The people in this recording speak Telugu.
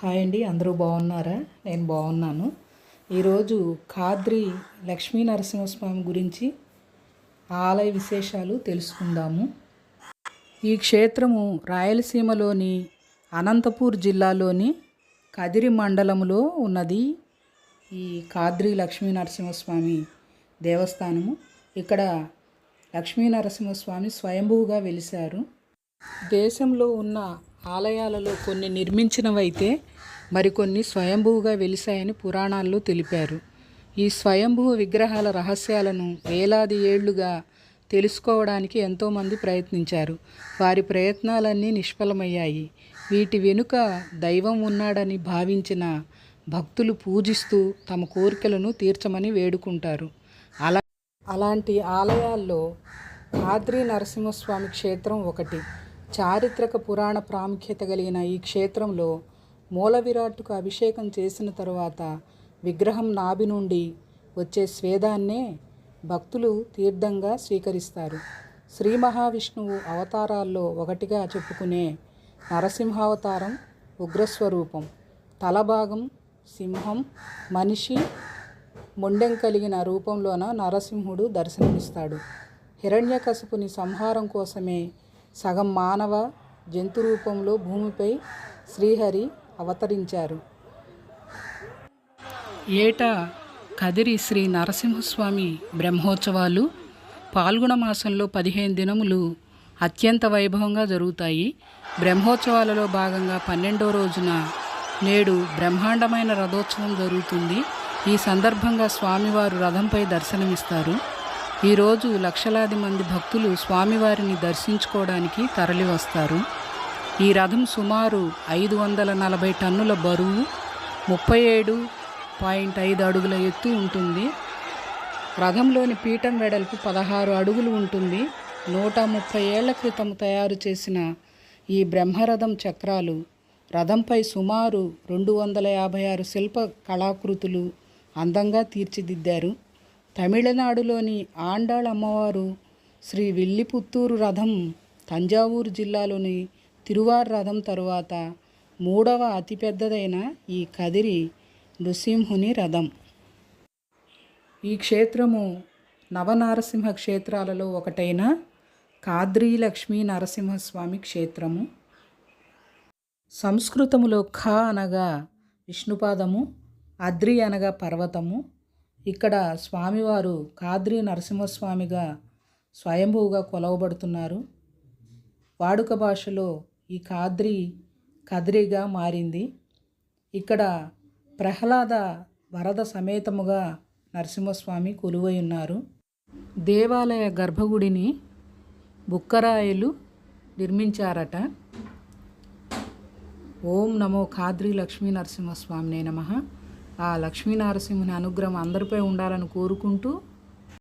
హాయ్ అండి అందరూ బాగున్నారా? నేను బాగున్నాను. ఈరోజు ఖాద్రి లక్ష్మీ నరసింహస్వామి గురించి ఆలయ విశేషాలు తెలుసుకుందాము. ఈ క్షేత్రము రాయలసీమలోని అనంతపూర్ జిల్లాలోని కదిరి మండలంలో ఉన్నది ఈ ఖాద్రి లక్ష్మీ నరసింహస్వామి దేవస్థానము. ఇక్కడ లక్ష్మీ నరసింహస్వామి స్వయంభూగా వెలిశారు. దేశంలో ఉన్న ఆలయాలలో కొన్ని నిర్మించినవైతే మరికొన్ని స్వయంభూగా వెలిశాయని పురాణాల్లో తెలిపారు. ఈ స్వయంభూ విగ్రహాల రహస్యాలను వేలాది ఏళ్ళుగా తెలుసుకోవడానికి ఎంతోమంది ప్రయత్నించారు. వారి ప్రయత్నాలన్నీ నిష్ఫలమయ్యాయి. వీటి వెనుక దైవం ఉన్నాడని భావించిన భక్తులు పూజిస్తూ తమ కోరికలను తీర్చమని వేడుకుంటారు. అలా అలాంటి ఆలయాల్లో ఆద్రి నరసింహస్వామి క్షేత్రం ఒకటి. చారిత్రక పురాణ ప్రాముఖ్యత కలిగిన ఈ క్షేత్రంలో మూల విరాట్టుకు అభిషేకం చేసిన తరువాత విగ్రహం నాభి నుండి వచ్చే స్వేదాన్నే భక్తులు తీర్థంగా స్వీకరిస్తారు. శ్రీ మహావిష్ణువు అవతారాల్లో ఒకటిగా చెప్పుకునే నరసింహావతారం ఉగ్రస్వరూపం. తలభాగం సింహం మనిషి మొండెం కలిగిన రూపంలోన నరసింహుడు దర్శనమిస్తాడు. హిరణ్యకశపుని సంహారం కోసమే సగం మానవ జంతు రూపంలో భూమిపై శ్రీహరి అవతరించారు. ఏటా కదిరి శ్రీ నరసింహస్వామి బ్రహ్మోత్సవాలు పాల్గొన మాసంలో పదిహేను దినములు అత్యంత వైభవంగా జరుగుతాయి. బ్రహ్మోత్సవాలలో భాగంగా పన్నెండో రోజున నేడు బ్రహ్మాండమైన రథోత్సవం జరుగుతుంది. ఈ సందర్భంగా స్వామివారు రథంపై దర్శనమిస్తారు. ఈరోజు లక్షలాది మంది భక్తులు స్వామివారిని దర్శించుకోవడానికి తరలివస్తారు. ఈ రథం సుమారు ఐదు వందల నలభై టన్నుల బరువు ముప్పై ఏడు పాయింట్ ఐదు అడుగుల ఎత్తు ఉంటుంది. రథంలోని పీఠం వెడల్పు పదహారు అడుగులు ఉంటుంది. నూట ముప్పై ఏళ్ళ క్రితం తయారు చేసిన ఈ బ్రహ్మరథం చక్రాలు రథంపై సుమారు రెండు వందల యాభై ఆరు శిల్ప కళాకృతులు అందంగా తీర్చిదిద్దారు. తమిళనాడులోని ఆండాళ్ అమ్మవారు శ్రీ విల్లిపుత్తూరు రథం తంజావూరు జిల్లాలోని తిరువార్ రథం తరువాత మూడవ అతిపెద్దదైన ఈ కదిరి నృసింహుని రథం. ఈ క్షేత్రము నవనారసింహ క్షేత్రాలలో ఒకటైన కాద్రీ లక్ష్మీ నరసింహస్వామి క్షేత్రము. సంస్కృతములో ఖ అనగా విష్ణుపాదము అద్రి అనగా పర్వతము ఇక్కడ స్వామివారు కాద్రి నరసింహస్వామిగా స్వయంభూగా కొలవబడుతున్నారు. వాడుక భాషలో ఈ కాద్రి కద్రిగా మారింది. ఇక్కడ ప్రహ్లాద వరద సమేతముగా నరసింహస్వామి కొలువై ఉన్నారు. దేవాలయ గర్భగుడిని బుక్కరాయలు నిర్మించారట. ఓం నమో ఖాద్రి లక్ష్మీ నరసింహస్వామినే నమ. ఆ లక్ష్మీనరసింహుని అనుగ్రహం అందరిపై ఉండాలని కోరుకుంటూ